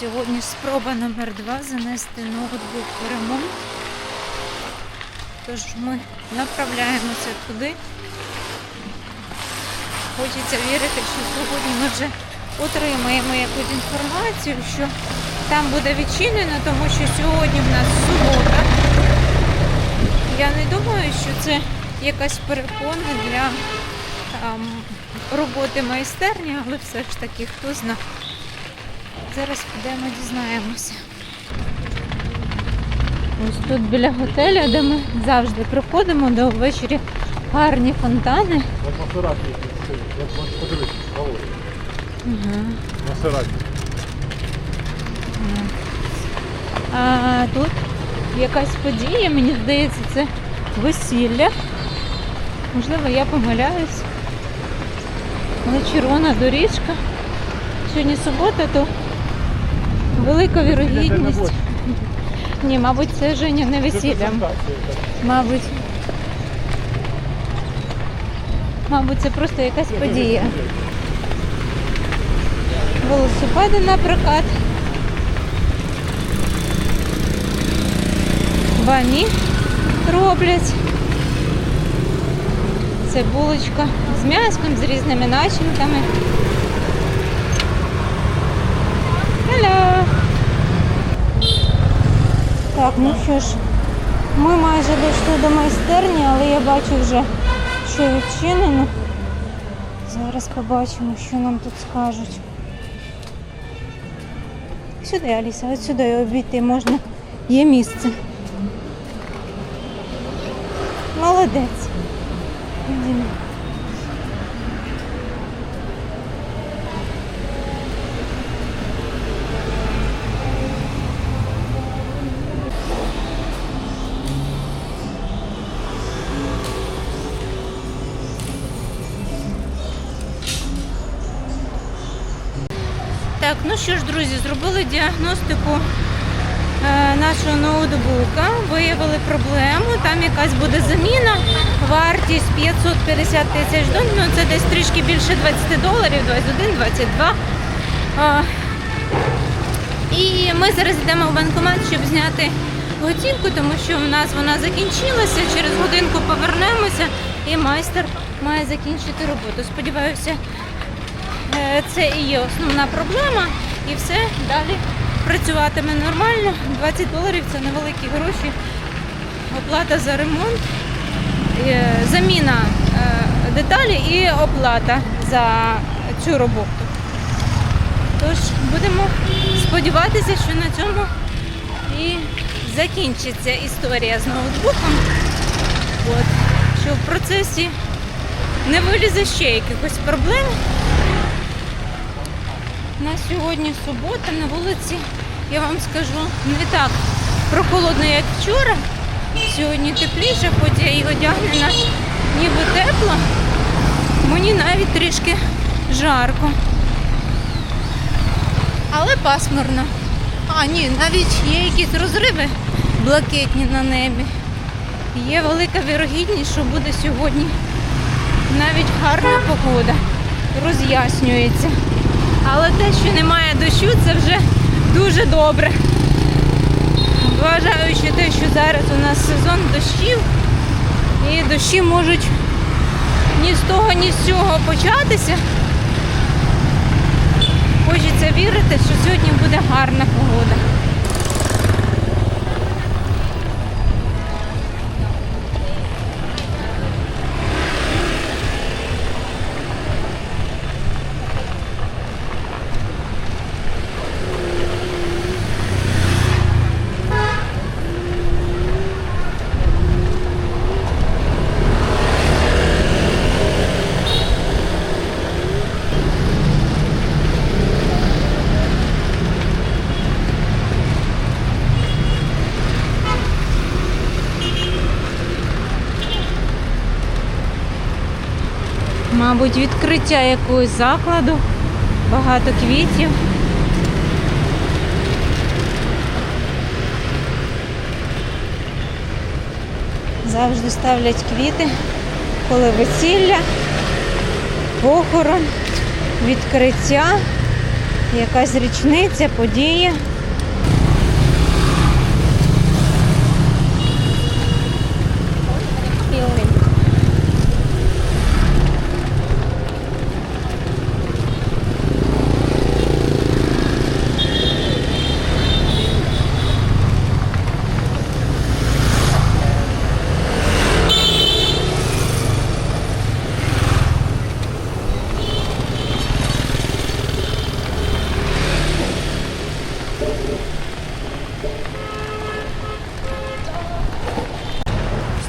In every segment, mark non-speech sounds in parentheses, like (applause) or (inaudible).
Сьогодні спроба номер два занести ноутбук в ремонт. Тож ми направляємося туди. Хочеться вірити, що сьогодні ми вже отримаємо якусь інформацію, що там буде відчинено, тому що сьогодні в нас субота. Я не думаю, що це якась перепона для там, роботи майстерні, але все ж таки, хто зна. Зараз підемо дізнаємося. Ось тут біля готелю, де ми завжди приходимо, де ввечері гарні фонтани. Масераті це, як можеш подивитися. Угу. Масераті. А тут якась подія, мені здається, це весілля. Можливо, я помиляюсь. Але червона доріжка. Сьогодні субота, то велика вірогідність. Ні, мабуть, це Женя не весілля. Мабуть. Мабуть, це просто якась подія. Велосипеди на прокат. Бані роблять. Це булочка з м'яском, з різними начинками. Hello! Так, ну що ж, ми майже дійшли до майстерні, але я бачу вже, що відчинено. Зараз побачимо, що нам тут скажуть. Сюди, Аліса, от сюди обійти можна. Є місце. Молодець. Ходімо. Що ж, друзі, зробили діагностику е, нашого ноутбука, виявили проблему, там якась буде заміна, вартість 550 тисяч доларів, ну це десь трішки більше 20 доларів, 21, 22. І ми зараз йдемо в банкомат, щоб зняти готівку, тому що в нас вона закінчилася, через годинку повернемося і майстер має закінчити роботу. Сподіваюся, Е, Це і є основна проблема, і все далі працюватиме нормально. 20 доларів це невеликі гроші. Оплата за ремонт, е, заміна е, деталі і оплата за цю роботу. Тож будемо сподіватися, що на цьому і закінчиться історія з ноутбуком. От, що в процесі не вилізе ще якихось проблем. На сьогодні субота на вулиці, я вам скажу, не так прохолодно, як вчора. Сьогодні тепліше, хоч я і одягнена ніби тепло. Мені навіть трішки жарко. Але пасмурно. А, ні, навіть є якісь розриви блакитні на небі. Є велика вірогідність, що буде сьогодні навіть гарна погода. Роз'яснюється. Але те, що немає дощу, це вже дуже добре. Вважаючи те, що зараз у нас сезон дощів, і дощі можуть ні з того, ні з цього початися. Хочеться вірити, що сьогодні буде гарна погода. Мабуть, відкриття якогось закладу, багато квітів. Завжди ставлять квіти, коли весілля, похорон, відкриття. якась річниця, подія.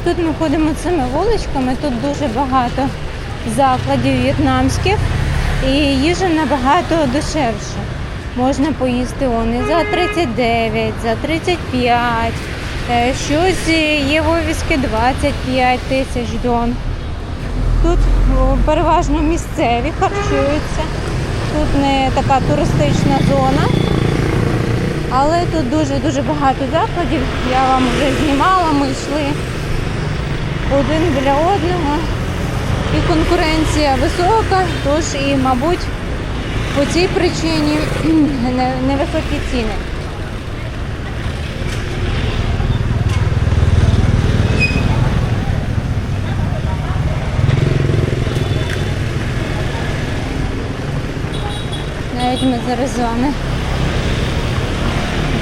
Тут ми ходимо цими вуличками, тут дуже багато закладів в'єтнамських і їжа набагато дешевша. Можна поїсти он і за 39, за 35, е, щось є вивіски 25 тисяч дон. Тут переважно місцеві харчуються. Тут не така туристична зона. Але тут дуже-дуже багато закладів. Я вам вже знімала, ми йшли один біля одного. І конкуренція висока, тож і, мабуть, по цій причині (clears throat) не- невисокі ціни. Навіть ми зараз з вами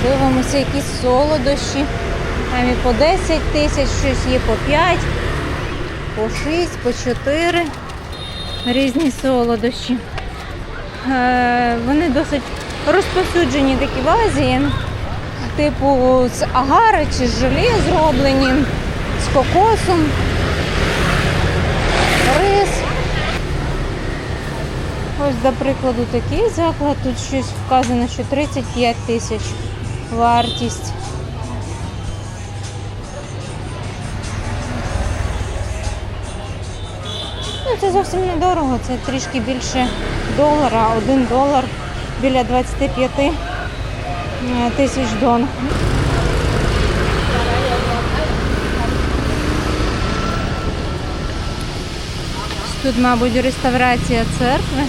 дивимося якісь солодощі. Там і по 10 тисяч, щось є по 5, по 6, по 4 різні солодощі. Е, Вони досить розповсюджені такі в Азії, типу з агари чи з желе зроблені, з кокосом, рис. Ось, до прикладу, такий заклад. Тут щось вказано, що 35 тисяч вартість. Це зовсім недорого, це трішки більше долара, один долар біля 25 е, тисяч дон. Тут, мабуть, реставрація церкви.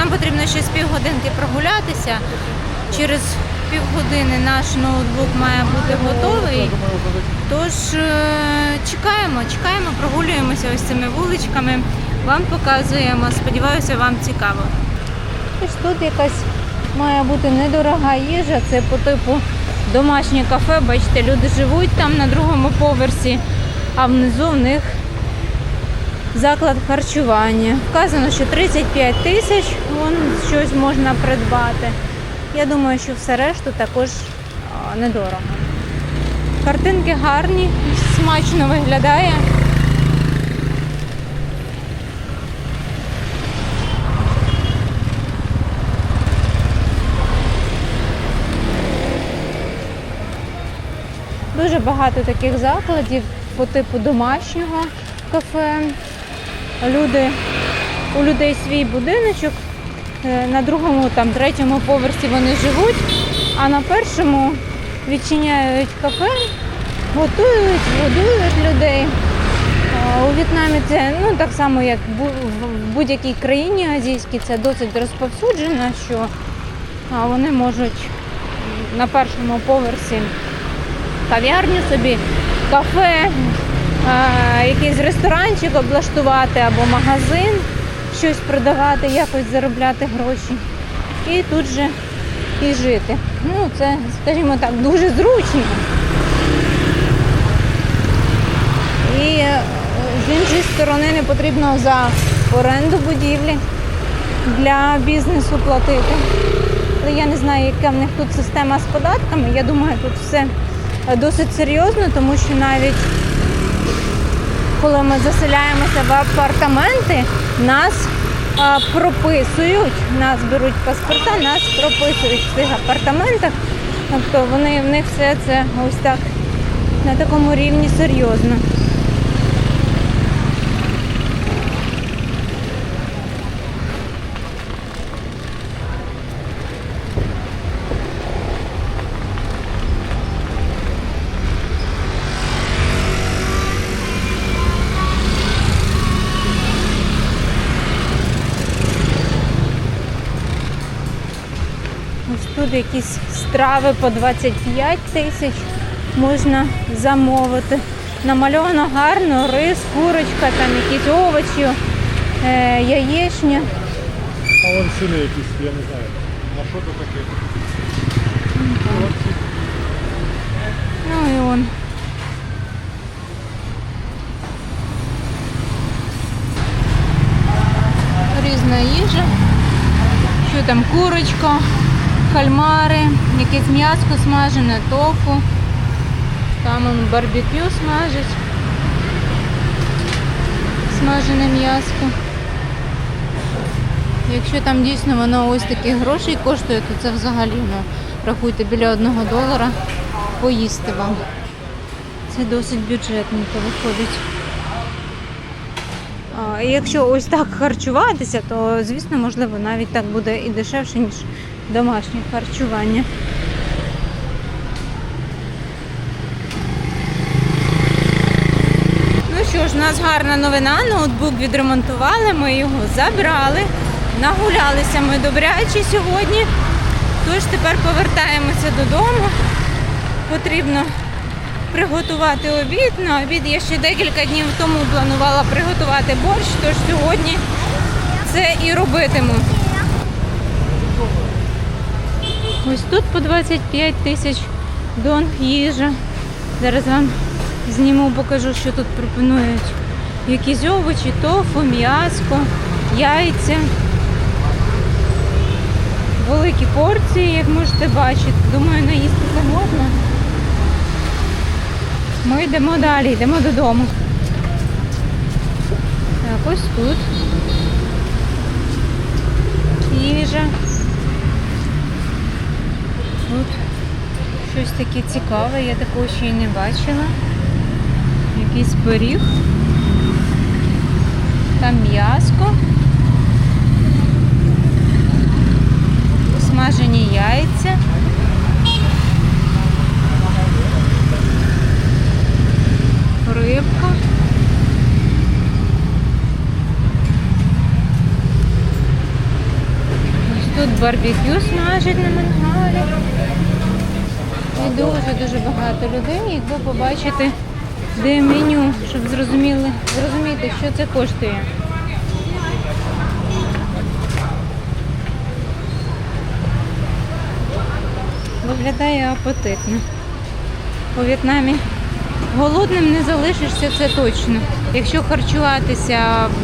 Нам потрібно ще з півгодинки прогулятися. Через півгодини наш ноутбук має бути готовий. Тож е, чекаємо, чекаємо, прогулюємося ось цими вуличками. Вам показуємо. Сподіваюся, вам цікаво. Ось тут якась має бути недорога їжа. Це по типу домашнє кафе. Бачите, люди живуть там на другому поверсі, а внизу в них заклад харчування. Вказано, що 35 тисяч вон щось можна придбати. Я думаю, що все решту також недорого. Картинки гарні, смачно виглядає. Дуже багато таких закладів по типу домашнього кафе. Люди, у людей свій будиночок. Е, На другому, там, третьому поверсі вони живуть, а на першому відчиняють кафе, готують, годують людей. У В'єтнамі це ну, так само, як в будь-якій країні азійській, це досить розповсюджено, що вони можуть на першому поверсі кав'ярню собі, кафе, якийсь ресторанчик облаштувати або магазин, щось продавати, якось заробляти гроші. І тут же і жити. Ну, це, скажімо так, дуже зручно. І е, з іншої сторони не потрібно за оренду будівлі для бізнесу платити. Але я не знаю, яка в них тут система з податками. Я думаю, тут все е, досить серйозно, тому що навіть коли ми заселяємося в апартаменти, нас прописують, нас беруть паспорта, нас прописують в цих апартаментах. Тобто вони в них все це ось так на такому рівні серйозно. Якісь страви по 25 тисяч можна замовити. Намальовано гарно, рис, курочка, там якісь овочі, е, яєчня. А вон ціни якісь, я не знаю. На що це таке? Ну і он. Різна їжа. Що там курочка, кальмари, якесь м'яско смажене, тофу. Там он барбекю смажить. Смажене м'яско. Якщо там дійсно воно ось таких грошей коштує, то це взагалі ну, рахуйте біля одного долара поїсти вам. Це досить бюджетненько виходить. А, якщо ось так харчуватися, то звісно, можливо, навіть так буде і дешевше, ніж домашнє харчування. Ну що ж, у нас гарна новина. Ноутбук відремонтували, ми його забрали. Нагулялися ми добряче сьогодні. Тож тепер повертаємося додому. Потрібно приготувати обід. На обід я ще декілька днів тому планувала приготувати борщ, тож сьогодні це і робитиму. Ось тут по 25 тисяч донг їжа. Зараз вам зніму, покажу, що тут пропонують. Якісь овочі, тофу, м'яско, яйця. Великі порції, як можете бачити. Думаю, наїстися можна. Ми йдемо далі, йдемо додому. Так, ось тут. Їжа. Тут щось таке цікаве, я такого ще й не бачила. Якийсь пиріг. Там м'яско. Смажені яйця. Рибка. Ось тут барбекю смажать на мангалі. І дуже-дуже багато людей. Якби побачити, де меню, щоб зрозуміли, зрозуміти, що це коштує. Виглядає апетитно. У В'єтнамі голодним не залишишся, це точно. Якщо харчуватися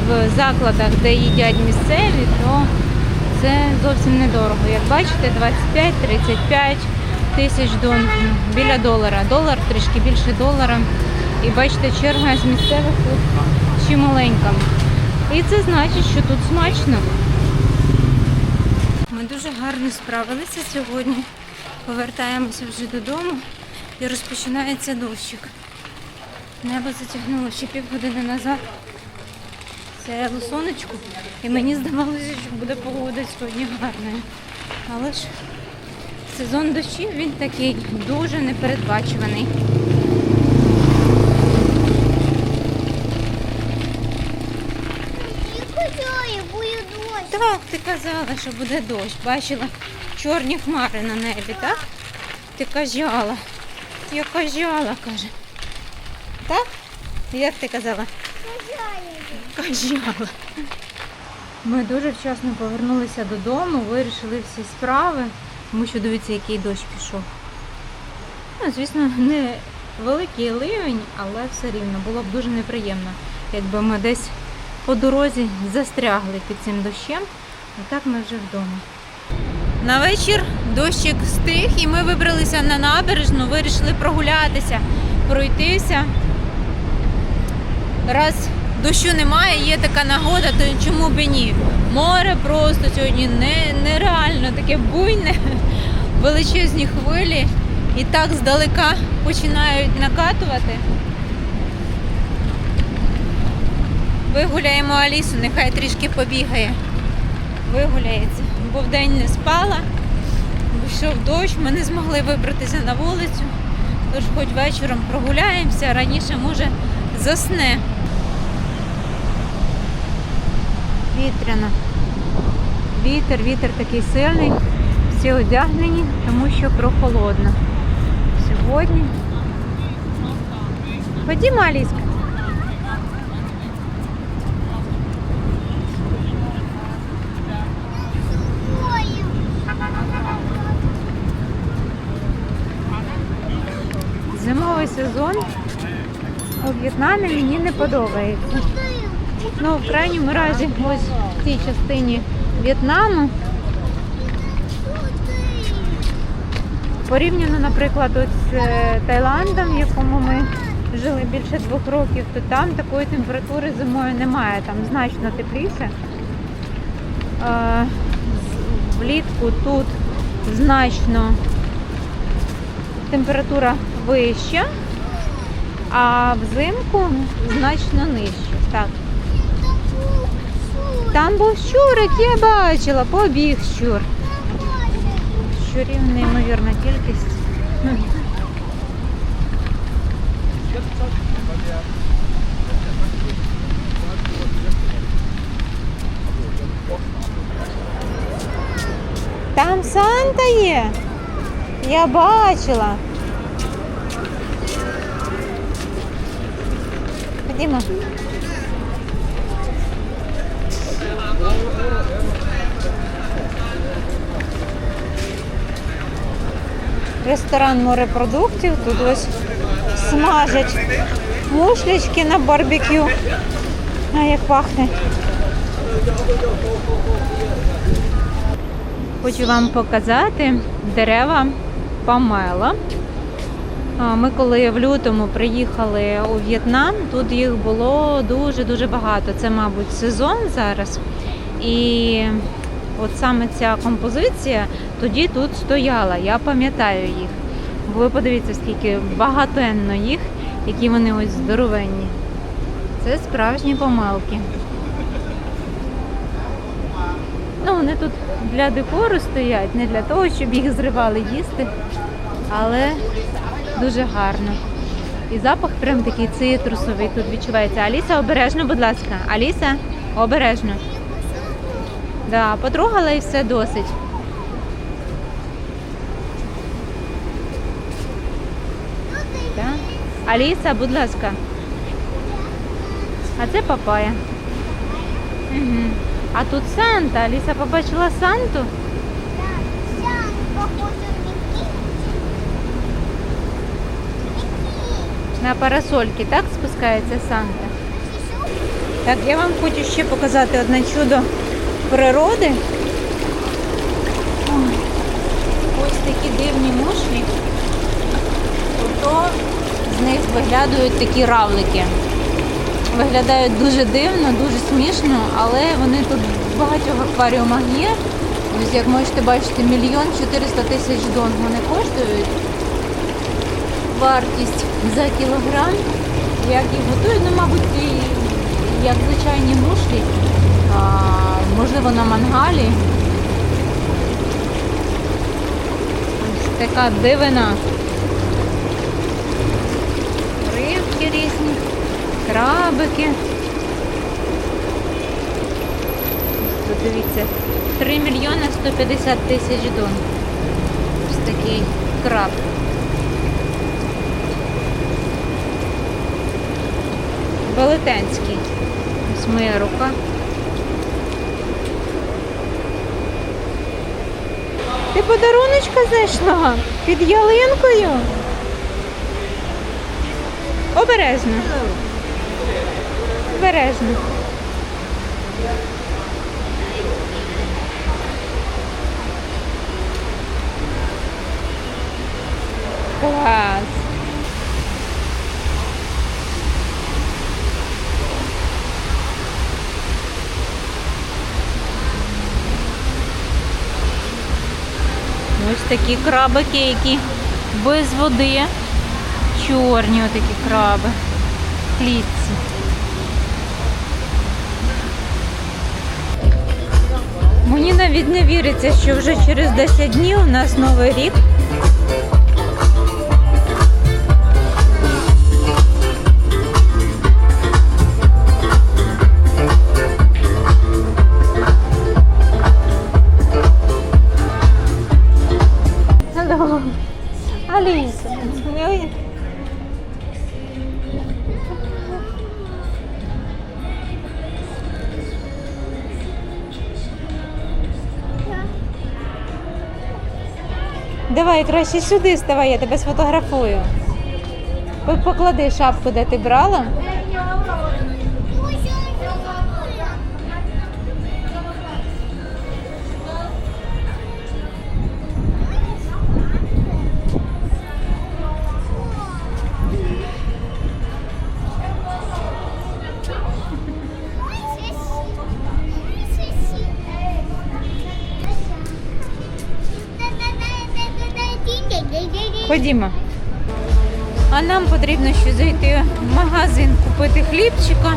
в закладах, де їдять місцеві, то це зовсім недорого. Як бачите, 25-35 тисяч дон біля долара. Долар трішки більше долара. І бачите, черга з місцевих тут ще маленька. І це значить, що тут смачно. Ми дуже гарно справилися сьогодні. Повертаємося вже додому і розпочинається дощик. Небо затягнуло ще півгодини назад. Сяяло сонечко, і мені здавалося, що буде погода сьогодні гарною. Але ж сезон дощів він такий дуже непередбачуваний. Так, ти казала, що буде дощ. Бачила чорні хмари на небі, так? Ти казала. Я казала, каже. Так? Як ти казала? Казала. Ми дуже вчасно повернулися додому, вирішили всі справи, тому що дивіться, який дощ пішов. Ну, звісно, не великий ливень, але все рівно було б дуже неприємно, якби ми десь по дорозі застрягли під цим дощем. А так ми вже вдома. На вечір дощик стих, і ми вибралися на набережну, вирішили прогулятися, пройтися. Раз дощу немає, є така нагода, то чому б ні? Море просто сьогодні не, нереально таке буйне, (laughs) величезні хвилі і так здалека починають накатувати. Вигуляємо Алісу, нехай трішки побігає. Вигуляється, бо вдень не спала, йшов дощ, ми не змогли вибратися на вулицю. Тож хоч вечором прогуляємося, раніше може засне. Вітряно. Вітер, вітер такий сильний. всі одягнені, тому що прохолодно. Сьогодні. Ходімо, Аліска. Зимовий сезон у В'єтнамі мені не подобається. Ну, в крайньому разі, ось в цій частині В'єтнаму. Порівняно, наприклад, ось з е, Таїландом, в якому ми жили більше двох років, то там такої температури зимою немає, там значно тепліше. Е, Влітку тут значно температура вища, а взимку значно нижча. Там був щурик, я бачила, побіг щур. Щурів неймовірна кількість. Там Санта є. Я бачила. Ходімо. Ресторан морепродуктів. Тут ось смажать мушлячки на барбекю. А як пахне. Хочу вам показати дерева помела. А, Ми коли в лютому приїхали у В'єтнам, тут їх було дуже-дуже багато. Це, мабуть, сезон зараз. І от саме ця композиція тоді тут стояла. Я пам'ятаю їх. Бо ви подивіться, скільки багатенно їх, які вони ось здоровенні. Це справжні помилки. Ну, вони тут для декору стоять, не для того, щоб їх зривали їсти, але дуже гарно. І запах прям такий цитрусовий тут відчувається. Аліса, обережно, будь ласка. Аліса, обережно. Да, потрогала і все досить. Да? Аліса, будь ласка. А це папая. Угу. А тут Санта. Аліса побачила Санту. На парасольки, так спускається Санта. Так, я вам хочу ще показати одне чудо природи. Ось такі дивні мушлі. Ото з них виглядають такі равлики. Виглядають дуже дивно, дуже смішно, але вони тут в багатьох акваріумах є. Ось як можете бачити, мільйон 400 тисяч дон вони коштують. Вартість за кілограм. Як їх готують, ну, мабуть, і як звичайні мушлі, а, можливо, на мангалі. Ось така дивина. Рибки різні, крабики. Тут дивіться, 3 мільйони 150 тисяч дон. Ось такий краб. Велетенський. Ось моя рука. Ти подаруночка зайшла під ялинкою. Обережно. Обережно. Клас. Ось такі крабики, які без води чорні отакі краби, клітці. Мені навіть не віриться, що вже через 10 днів у нас новий рік. Hello. Alice. Давай краще сюди ставай, я тебе сфотографую. По- Поклади шапку, де ти брала. Ходімо. А нам потрібно ще зайти в магазин, купити хлібчика,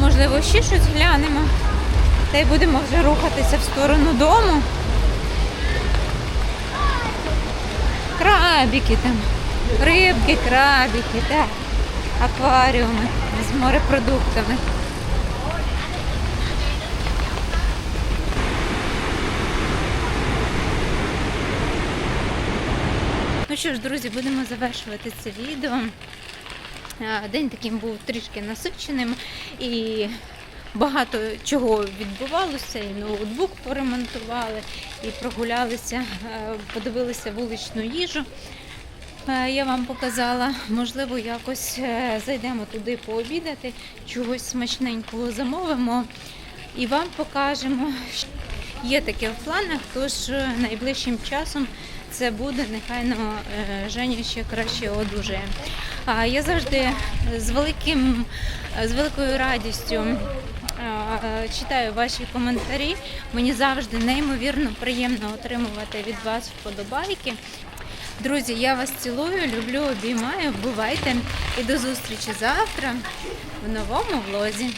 можливо, ще щось глянемо. Та й будемо вже рухатися в сторону дому. Крабики там, рибки, крабики, так. Акваріуми з морепродуктами. Що ж, друзі, будемо завершувати це відео. Е, День таким був трішки насиченим і багато чого відбувалося. І ноутбук поремонтували, і прогулялися, е, подивилися вуличну їжу. Е, Я вам показала, можливо, якось зайдемо туди пообідати, чогось смачненького замовимо і вам покажемо. Є таке в планах, тож найближчим часом це буде. Нехай ну, е, Женя ще краще одужає. Я завжди з великим з великою радістю е, читаю ваші коментарі. Мені завжди неймовірно приємно отримувати від вас вподобайки. Друзі, я вас цілую, люблю, обіймаю. Бувайте і до зустрічі завтра в новому влозі.